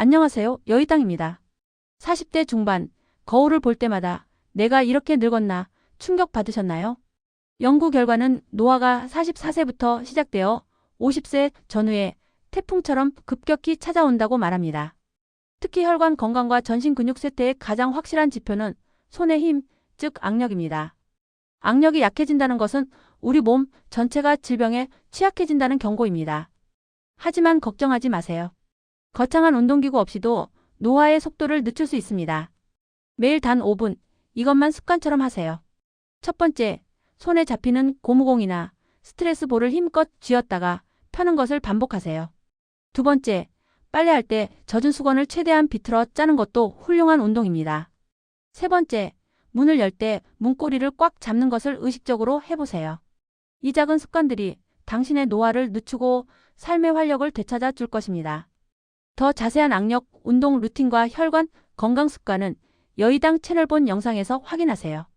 안녕하세요. 여의당입니다. 40대 중반, 거울을 볼 때마다 내가 이렇게 늙었나 충격 받으셨나요? 연구 결과는 노화가 44세부터 시작되어 50세 전후에 태풍처럼 급격히 찾아온다고 말합니다. 특히 혈관 건강과 전신 근육 쇠퇴의 가장 확실한 지표는 손의 힘, 즉 악력입니다. 악력이 약해진다는 것은 우리 몸 전체가 질병에 취약해진다는 경고입니다. 하지만 걱정하지 마세요. 거창한 운동기구 없이도 노화의 속도를 늦출 수 있습니다. 매일 단 5분, 이것만 습관처럼 하세요. 첫 번째, 손에 잡히는 고무공이나 스트레스 볼을 힘껏 쥐었다가 펴는 것을 반복하세요. 두 번째, 빨래할 때 젖은 수건을 최대한 비틀어 짜는 것도 훌륭한 운동입니다. 세 번째, 문을 열 때 문고리를 꽉 잡는 것을 의식적으로 해보세요. 이 작은 습관들이 당신의 노화를 늦추고 삶의 활력을 되찾아 줄 것입니다. 더 자세한 악력, 운동 루틴과 혈관, 건강 습관은 여의당 채널 본 영상에서 확인하세요.